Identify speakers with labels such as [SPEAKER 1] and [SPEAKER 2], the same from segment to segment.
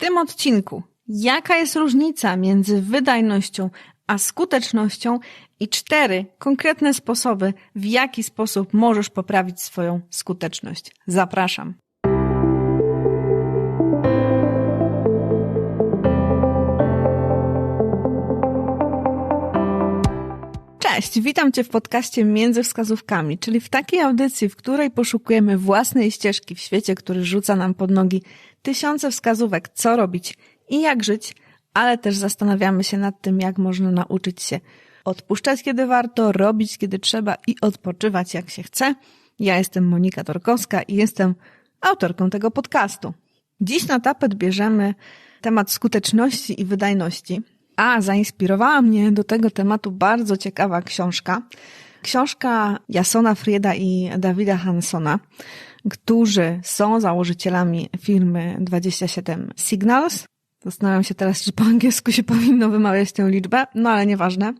[SPEAKER 1] tym odcinku, jaka jest różnica między wydajnością a skutecznością i cztery konkretne sposoby, w jaki sposób możesz poprawić swoją skuteczność. Zapraszam. Cześć, witam Cię w podcaście Między Wskazówkami, czyli w takiej audycji, w której poszukujemy własnej ścieżki w świecie, który rzuca nam pod nogi tysiące wskazówek, co robić i jak żyć, ale też zastanawiamy się nad tym, jak można nauczyć się odpuszczać, kiedy warto, robić, kiedy trzeba i odpoczywać, jak się chce. Ja jestem Monika Torkowska i jestem autorką tego podcastu. Dziś na tapet bierzemy temat skuteczności i wydajności, a zainspirowała mnie do tego tematu bardzo ciekawa książka. Książka Jasona Frieda i Dawida Hansona, którzy są założycielami firmy 27 Signals. Zastanawiam się teraz, czy po angielsku się powinno wymawiać tę liczbę, no ale nieważne.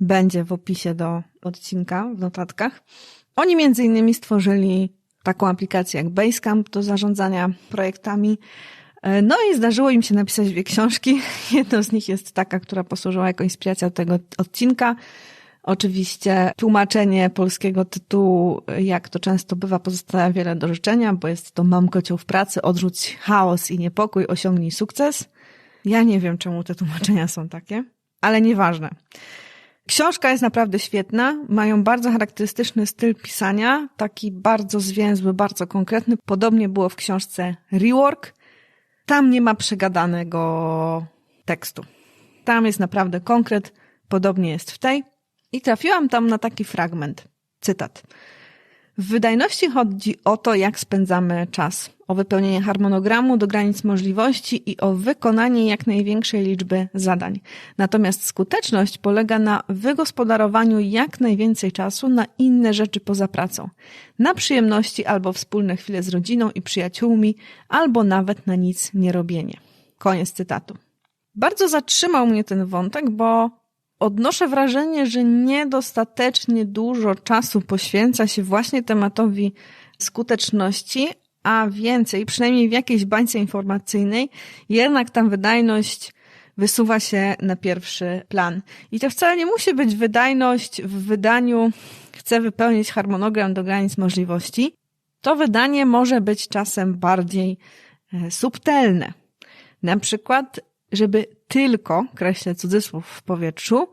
[SPEAKER 1] Będzie w opisie do odcinka, w notatkach. Oni między innymi stworzyli taką aplikację jak Basecamp do zarządzania projektami. No i zdarzyło im się napisać dwie książki. Jedną z nich jest taka, która posłużyła jako inspiracja tego odcinka. Oczywiście tłumaczenie polskiego tytułu, jak to często bywa, pozostawia wiele do życzenia, bo jest to mam kocioł w pracy, odrzuć chaos i niepokój, osiągnij sukces. Ja nie wiem, czemu te tłumaczenia są takie, ale nieważne. Książka jest naprawdę świetna, mają bardzo charakterystyczny styl pisania, taki bardzo zwięzły, bardzo konkretny. Podobnie było w książce Rework. Tam nie ma przegadanego tekstu. Tam jest naprawdę konkret, podobnie jest w tej. I trafiłam tam na taki fragment. Cytat. W wydajności chodzi o to, jak spędzamy czas, o wypełnienie harmonogramu do granic możliwości i o wykonanie jak największej liczby zadań. Natomiast skuteczność polega na wygospodarowaniu jak najwięcej czasu na inne rzeczy poza pracą. Na przyjemności albo wspólne chwile z rodziną i przyjaciółmi, albo nawet na nic nie robienie. Koniec cytatu. Bardzo zatrzymał mnie ten wątek, bo odnoszę wrażenie, że niedostatecznie dużo czasu poświęca się właśnie tematowi skuteczności, a więcej, przynajmniej w jakiejś bańce informacyjnej, jednak tam wydajność wysuwa się na pierwszy plan. I to wcale nie musi być wydajność w wydaniu chcę wypełnić harmonogram do granic możliwości. To wydanie może być czasem bardziej e, subtelne. Na przykład żeby tylko, kreślę cudzysłów w powietrzu,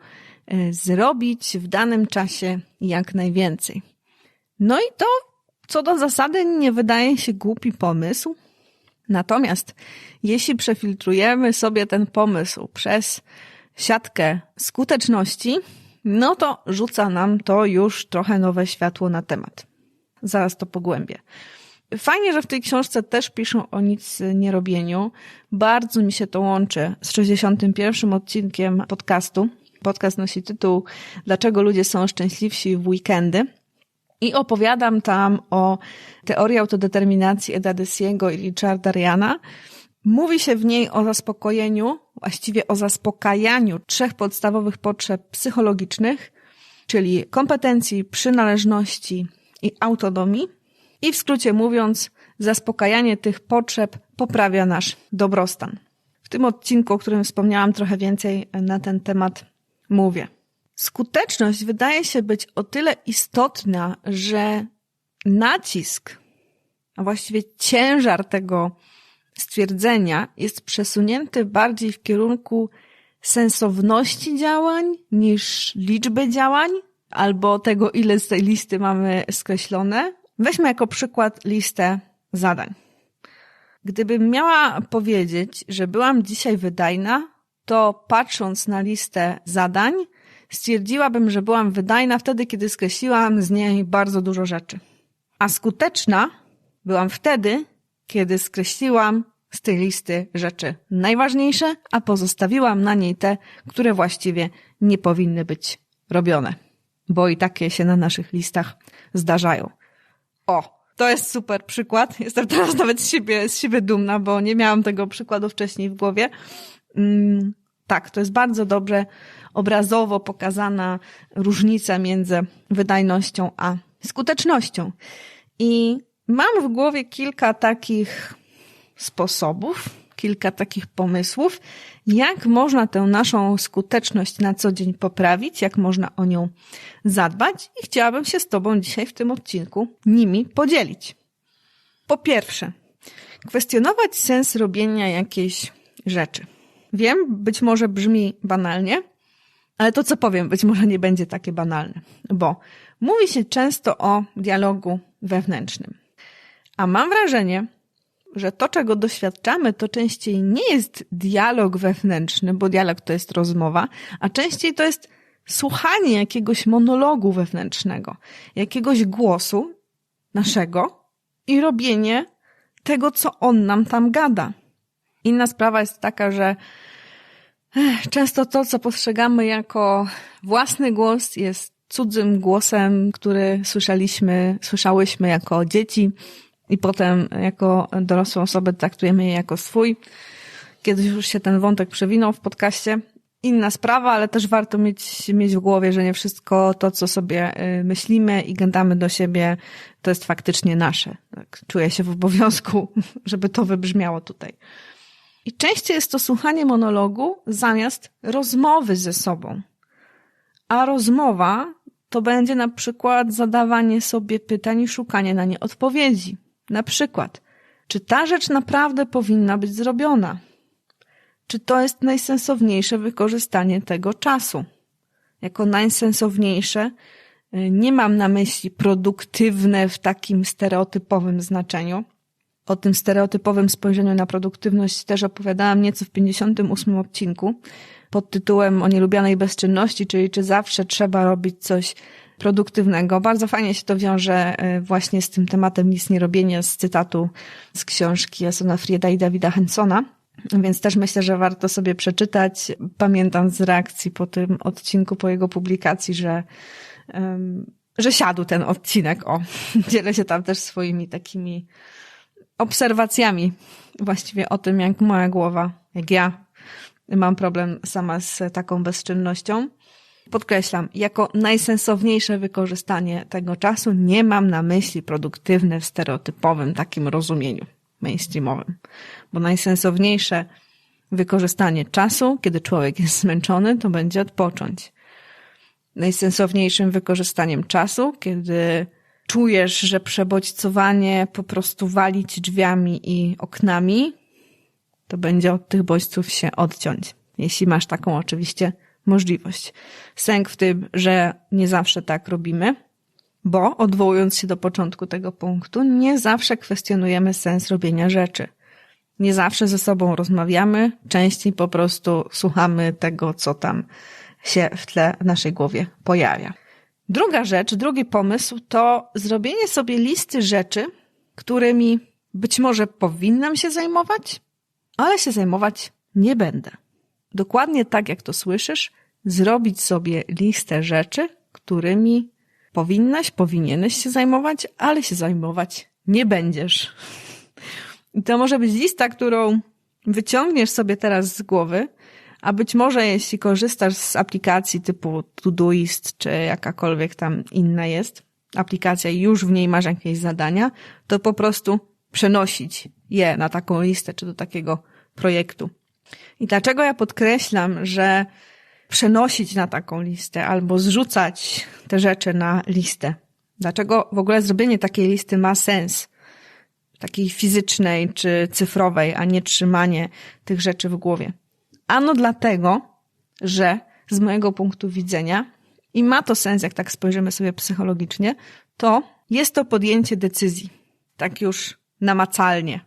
[SPEAKER 1] e, zrobić w danym czasie jak najwięcej. No i to, co do zasady, nie wydaje się głupi pomysł. Natomiast jeśli przefiltrujemy sobie ten pomysł przez siatkę skuteczności, no to rzuca nam to już trochę nowe światło na temat. Zaraz to pogłębię. Fajnie, że w tej książce też piszą o nic nierobieniu. Bardzo mi się to łączy z 61. odcinkiem podcastu. Podcast nosi tytuł Dlaczego ludzie są szczęśliwsi w weekendy? I opowiadam tam o teorii autodeterminacji Eda Desiego i Richarda Riana. Mówi się w niej o zaspokojeniu, właściwie o zaspokajaniu trzech podstawowych potrzeb psychologicznych, czyli kompetencji, przynależności i autonomii. I w skrócie mówiąc, zaspokajanie tych potrzeb poprawia nasz dobrostan. W tym odcinku, o którym wspomniałam trochę więcej na ten temat, mówię. Skuteczność wydaje się być o tyle istotna, że nacisk, a właściwie ciężar tego stwierdzenia jest przesunięty bardziej w kierunku sensowności działań niż liczby działań, albo tego, ile z tej listy mamy skreślone, Weźmy jako przykład listę zadań. Gdybym miała powiedzieć, że byłam dzisiaj wydajna, to patrząc na listę zadań, stwierdziłabym, że byłam wydajna wtedy, kiedy skreśliłam z niej bardzo dużo rzeczy. A skuteczna byłam wtedy, kiedy skreśliłam z tej listy rzeczy najważniejsze, a pozostawiłam na niej te, które właściwie nie powinny być robione. Bo i takie się na naszych listach zdarzają. O, to jest super przykład. Jestem teraz nawet z siebie, z siebie dumna, bo nie miałam tego przykładu wcześniej w głowie. Mm, tak, to jest bardzo dobrze obrazowo pokazana różnica między wydajnością a skutecznością. I mam w głowie kilka takich sposobów, kilka takich pomysłów, jak można tę naszą skuteczność na co dzień poprawić, jak można o nią zadbać i chciałabym się z Tobą dzisiaj w tym odcinku nimi podzielić. Po pierwsze, kwestionować sens robienia jakiejś rzeczy. Wiem, być może brzmi banalnie, ale to, co powiem, być może nie będzie takie banalne, bo mówi się często o dialogu wewnętrznym. A mam wrażenie, że to, czego doświadczamy, to częściej nie jest dialog wewnętrzny, bo dialog to jest rozmowa, a częściej to jest słuchanie jakiegoś monologu wewnętrznego, jakiegoś głosu naszego i robienie tego, co on nam tam gada. Inna sprawa jest taka, że często to, co postrzegamy jako własny głos, jest cudzym głosem, który słyszeliśmy, słyszałyśmy jako dzieci i potem jako dorosłą osobę traktujemy je jako swój. Kiedyś już się ten wątek przewinął w podcaście. Inna sprawa, ale też warto mieć, mieć w głowie, że nie wszystko to, co sobie y, myślimy i gadamy do siebie, to jest faktycznie nasze. Tak, czuję się w obowiązku, żeby to wybrzmiało tutaj. I częściej jest to słuchanie monologu zamiast rozmowy ze sobą. A rozmowa to będzie na przykład zadawanie sobie pytań i szukanie na nie odpowiedzi. Na przykład, czy ta rzecz naprawdę powinna być zrobiona? Czy to jest najsensowniejsze wykorzystanie tego czasu? Jako najsensowniejsze y, nie mam na myśli produktywne w takim stereotypowym znaczeniu. O tym stereotypowym spojrzeniu na produktywność też opowiadałam nieco w 58 odcinku pod tytułem o nielubianej bezczynności, czyli czy zawsze trzeba robić coś produktywnego. Bardzo fajnie się to wiąże e, właśnie z tym tematem nic nie robienia z cytatu z książki Jasona Frieda i Dawida Hensona. Więc też myślę, że warto sobie przeczytać. Pamiętam z reakcji po tym odcinku, po jego publikacji, że, um, że siadł ten odcinek. O, dzielę się tam też swoimi takimi obserwacjami właściwie o tym, jak moja głowa, jak ja mam problem sama z taką bezczynnością. Podkreślam, jako najsensowniejsze wykorzystanie tego czasu nie mam na myśli produktywne w stereotypowym takim rozumieniu mainstreamowym, bo najsensowniejsze wykorzystanie czasu, kiedy człowiek jest zmęczony, to będzie odpocząć. Najsensowniejszym wykorzystaniem czasu, kiedy czujesz, że przebodźcowanie po prostu wali ci drzwiami i oknami, to będzie od tych bodźców się odciąć. Jeśli masz taką oczywiście możliwość. Sęk w tym, że nie zawsze tak robimy, bo odwołując się do początku tego punktu, nie zawsze kwestionujemy sens robienia rzeczy. Nie zawsze ze sobą rozmawiamy, częściej po prostu słuchamy tego, co tam się w tle w naszej głowie pojawia. Druga rzecz, drugi pomysł to zrobienie sobie listy rzeczy, którymi być może powinnam się zajmować, ale się zajmować nie będę dokładnie tak, jak to słyszysz, zrobić sobie listę rzeczy, którymi powinnaś, powinieneś się zajmować, ale się zajmować nie będziesz. I to może być lista, którą wyciągniesz sobie teraz z głowy, a być może jeśli korzystasz z aplikacji typu Todoist, czy jakakolwiek tam inna jest, aplikacja i już w niej masz jakieś zadania, to po prostu przenosić je na taką listę, czy do takiego projektu. I dlaczego ja podkreślam, że przenosić na taką listę albo zrzucać te rzeczy na listę? Dlaczego w ogóle zrobienie takiej listy ma sens? Takiej fizycznej czy cyfrowej, a nie trzymanie tych rzeczy w głowie. Ano dlatego, że z mojego punktu widzenia, i ma to sens, jak tak spojrzymy sobie psychologicznie, to jest to podjęcie decyzji. Tak już namacalnie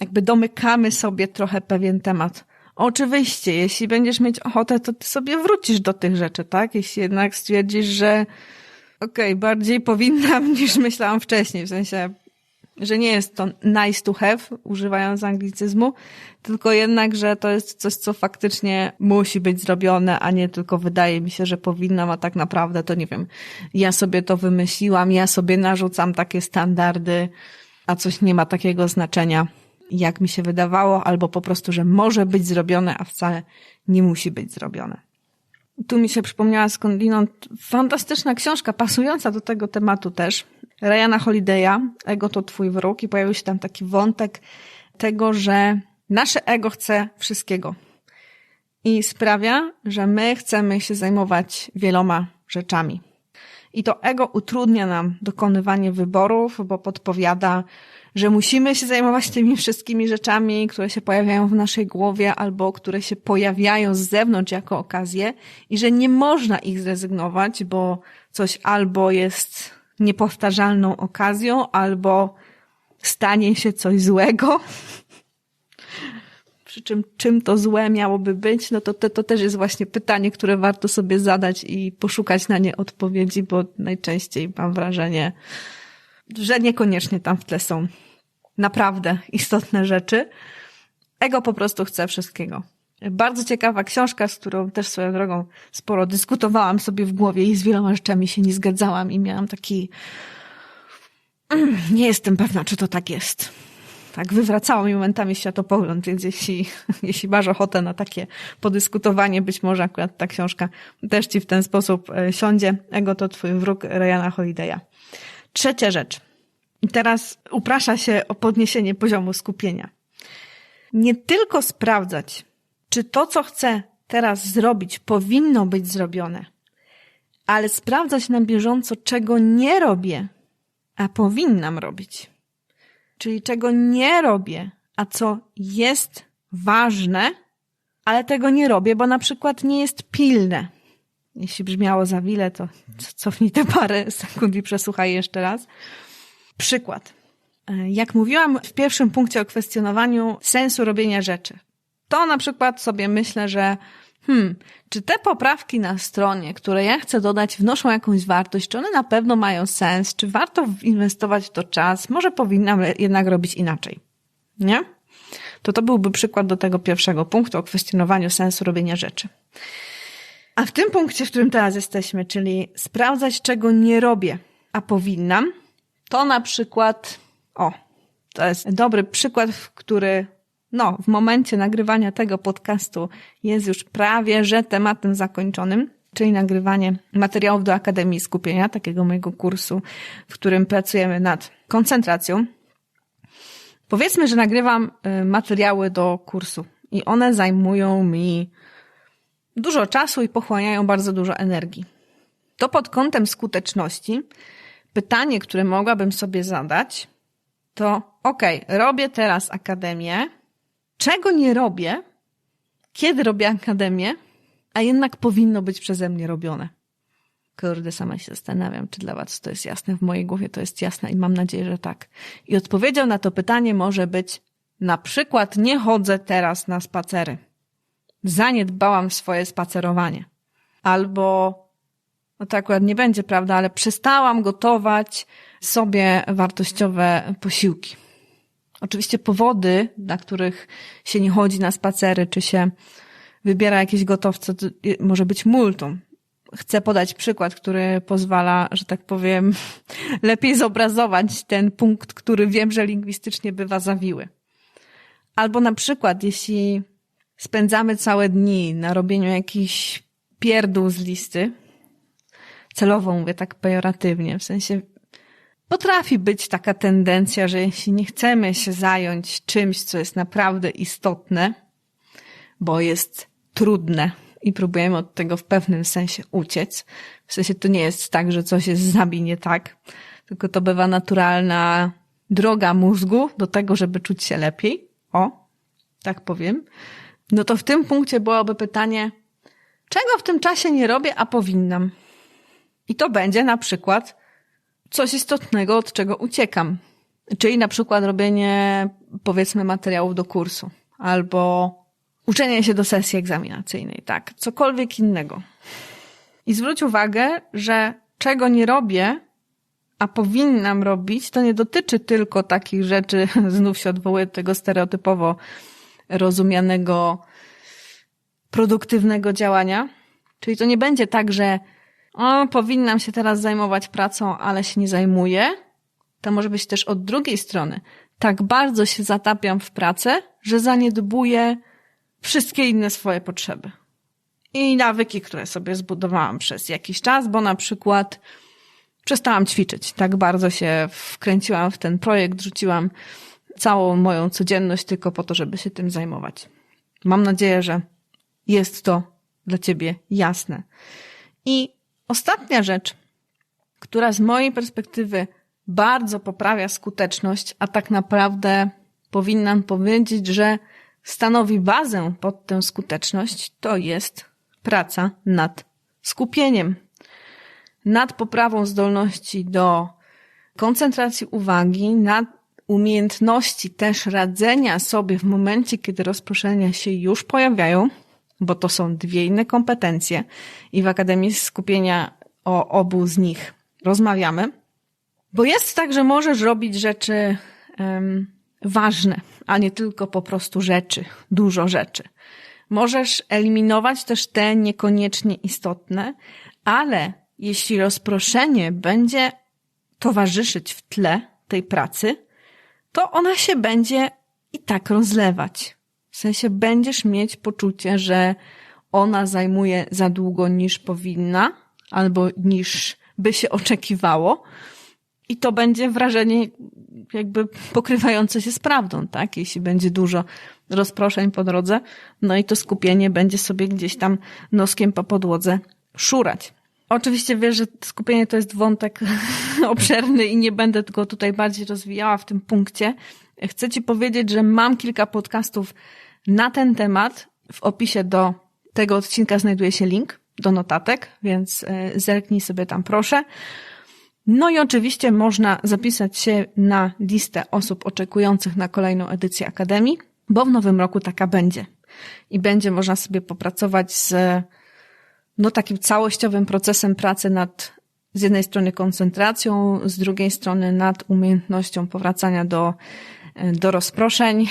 [SPEAKER 1] jakby domykamy sobie trochę pewien temat. Oczywiście, jeśli będziesz mieć ochotę, to ty sobie wrócisz do tych rzeczy, tak? Jeśli jednak stwierdzisz, że okej, okay, bardziej powinnam niż myślałam wcześniej, w sensie, że nie jest to nice to have, używając anglicyzmu, tylko jednak, że to jest coś, co faktycznie musi być zrobione, a nie tylko wydaje mi się, że powinnam, a tak naprawdę to nie wiem, ja sobie to wymyśliłam, ja sobie narzucam takie standardy, a coś nie ma takiego znaczenia jak mi się wydawało, albo po prostu, że może być zrobione, a wcale nie musi być zrobione. Tu mi się przypomniała skądinąd fantastyczna książka, pasująca do tego tematu też, Ryana Holiday'a, Ego to twój wróg i pojawił się tam taki wątek tego, że Nasze ego chce wszystkiego i sprawia, że my chcemy się zajmować wieloma rzeczami. I to ego utrudnia nam dokonywanie wyborów, bo podpowiada, że musimy się zajmować tymi wszystkimi rzeczami, które się pojawiają w naszej głowie albo które się pojawiają z zewnątrz jako okazje i że nie można ich zrezygnować, bo coś albo jest niepowtarzalną okazją, albo stanie się coś złego. Przy czym czym to złe miałoby być, no to, to, to też jest właśnie pytanie, które warto sobie zadać i poszukać na nie odpowiedzi, bo najczęściej mam wrażenie, że niekoniecznie tam w tle są naprawdę istotne rzeczy. Ego po prostu chce wszystkiego. Bardzo ciekawa książka, z którą też swoją drogą sporo dyskutowałam sobie w głowie i z wieloma rzeczami się nie zgadzałam i miałam taki, mm, nie jestem pewna, czy to tak jest. Tak, wywracało mi momentami światopogląd, więc jeśli, jeśli masz ochotę na takie podyskutowanie, być może akurat ta książka też ci w ten sposób e, siądzie. Ego to twój wróg Ryana Holiday'a. Trzecia rzecz. I teraz uprasza się o podniesienie poziomu skupienia. Nie tylko sprawdzać, czy to, co chcę teraz zrobić, powinno być zrobione, ale sprawdzać na bieżąco, czego nie robię, a powinnam robić. Czyli czego nie robię, a co jest ważne, ale tego nie robię, bo na przykład nie jest pilne. Jeśli brzmiało za wiele, to cofnij te parę sekund i przesłuchaj jeszcze raz. Przykład. E, jak mówiłam w pierwszym punkcie o kwestionowaniu sensu robienia rzeczy, to na przykład sobie myślę, że hmm, czy te poprawki na stronie, które ja chcę dodać, wnoszą jakąś wartość, czy one na pewno mają sens, czy warto inwestować w to czas, może powinnam jednak robić inaczej. Nie? To to byłby przykład do tego pierwszego punktu o kwestionowaniu sensu robienia rzeczy. A w tym punkcie, w którym teraz jesteśmy, czyli sprawdzać, czego nie robię, a powinnam, to na przykład, o, to jest dobry przykład, który, no, w momencie nagrywania tego podcastu jest już prawie, że tematem zakończonym, czyli nagrywanie materiałów do Akademii Skupienia, takiego mojego kursu, w którym pracujemy nad koncentracją. Powiedzmy, że nagrywam y, materiały do kursu i one zajmują mi dużo czasu i pochłaniają bardzo dużo energii. To pod kątem skuteczności pytanie, które mogłabym sobie zadać, to ok, robię teraz akademię. Czego nie robię, kiedy robię akademię, a jednak powinno być przeze mnie robione? Kurde, sama się zastanawiam, czy dla Was to jest jasne. W mojej głowie to jest jasne i mam nadzieję, że tak. I odpowiedzią na to pytanie może być na przykład nie chodzę teraz na spacery. Zaniedbałam swoje spacerowanie. Albo no to akurat nie będzie prawda, ale przestałam gotować sobie wartościowe posiłki. Oczywiście powody, dla których się nie chodzi na spacery, czy się wybiera jakieś gotowce, może być multum. Chcę podać przykład, który pozwala, że tak powiem, lepiej zobrazować ten punkt, który wiem, że lingwistycznie bywa zawiły. Albo na przykład, jeśli spędzamy całe dni na robieniu jakichś pierdół z listy, celowo mówię tak pejoratywnie, w sensie potrafi być taka tendencja, że jeśli nie chcemy się zająć czymś, co jest naprawdę istotne, bo jest trudne i próbujemy od tego w pewnym sensie uciec, w sensie to nie jest tak, że coś jest z nami nie tak, tylko to bywa naturalna droga mózgu do tego, żeby czuć się lepiej. O, tak powiem. No to w tym punkcie byłoby pytanie, czego w tym czasie nie robię, a powinnam? I to będzie na przykład coś istotnego, od czego uciekam. Czyli na przykład robienie, powiedzmy, materiałów do kursu albo uczenie się do sesji egzaminacyjnej, tak, cokolwiek innego. I zwróć uwagę, że czego nie robię, a powinnam robić, to nie dotyczy tylko takich rzeczy, znów się odwołuję do tego stereotypowo rozumianego produktywnego działania. Czyli to nie będzie tak, że o, powinnam się teraz zajmować pracą, ale się nie zajmuję. To może być też od drugiej strony. Tak bardzo się zatapiam w pracę, że zaniedbuję wszystkie inne swoje potrzeby. I nawyki, które sobie zbudowałam przez jakiś czas, bo na przykład przestałam ćwiczyć. Tak bardzo się wkręciłam w ten projekt, rzuciłam całą moją codzienność tylko po to, żeby się tym zajmować. Mam nadzieję, że jest to dla ciebie jasne. I ostatnia rzecz, która z mojej perspektywy bardzo poprawia skuteczność, a tak naprawdę powinnam powiedzieć, że stanowi bazę pod tę skuteczność, to jest praca nad skupieniem, nad poprawą zdolności do koncentracji uwagi, nad umiejętności też radzenia sobie w momencie, kiedy rozproszenia się już pojawiają, bo to są dwie inne kompetencje i w Akademii Skupienia o obu z nich rozmawiamy. Bo jest tak, że możesz robić rzeczy um, ważne, a nie tylko po prostu rzeczy, dużo rzeczy. Możesz eliminować też te niekoniecznie istotne, ale jeśli rozproszenie będzie towarzyszyć w tle tej pracy, to ona się będzie i tak rozlewać. W sensie będziesz mieć poczucie, że ona zajmuje za długo niż powinna, albo niż by się oczekiwało. I to będzie wrażenie jakby pokrywające się z prawdą, tak? Jeśli będzie dużo rozproszeń po drodze, no i to skupienie będzie sobie gdzieś tam noskiem po podłodze szurać. Oczywiście wiesz, że skupienie to jest wątek obszerny i nie będę go tutaj bardziej rozwijała w tym punkcie. Chcę Ci powiedzieć, że mam kilka podcastów na ten temat. W opisie do tego odcinka znajduje się link do notatek, więc e, zerknij sobie tam proszę. No i oczywiście można zapisać się na listę osób oczekujących na kolejną edycję Akademii, bo w nowym roku taka będzie. I będzie można sobie popracować z no, takim całościowym procesem pracy nad z jednej strony koncentracją, z drugiej strony nad umiejętnością powracania do, do rozproszeń.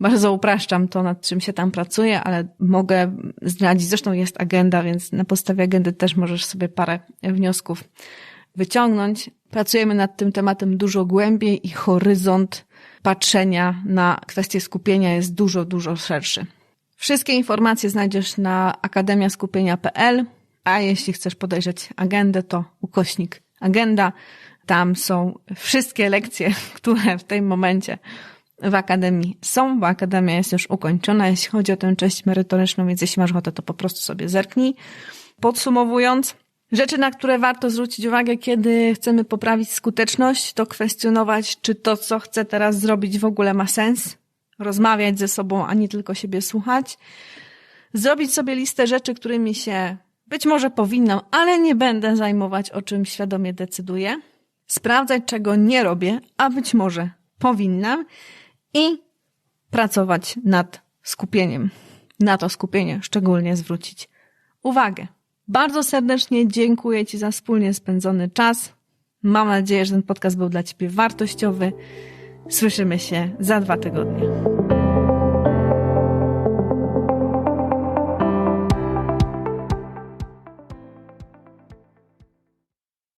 [SPEAKER 1] Bardzo upraszczam to, nad czym się tam pracuje, ale mogę zdradzić. Zresztą jest agenda, więc na podstawie agendy też możesz sobie parę wniosków wyciągnąć. Pracujemy nad tym tematem dużo głębiej i horyzont patrzenia na kwestie skupienia jest dużo, dużo szerszy. Wszystkie informacje znajdziesz na akademiaskupienia.pl, a jeśli chcesz podejrzeć agendę, to ukośnik agenda. Tam są wszystkie lekcje, które w tym momencie w Akademii są, bo Akademia jest już ukończona, jeśli chodzi o tę część merytoryczną, więc jeśli masz ochotę, to po prostu sobie zerknij. Podsumowując, rzeczy, na które warto zwrócić uwagę, kiedy chcemy poprawić skuteczność, to kwestionować, czy to, co chcę teraz zrobić, w ogóle ma sens, rozmawiać ze sobą, a nie tylko siebie słuchać, zrobić sobie listę rzeczy, którymi się być może powinnam, ale nie będę zajmować, o czym świadomie decyduję, sprawdzać, czego nie robię, a być może powinnam i pracować nad skupieniem. Na to skupienie szczególnie zwrócić uwagę. Bardzo serdecznie dziękuję Ci za wspólnie spędzony czas. Mam nadzieję, że ten podcast był dla Ciebie wartościowy. Słyszymy się za dwa tygodnie.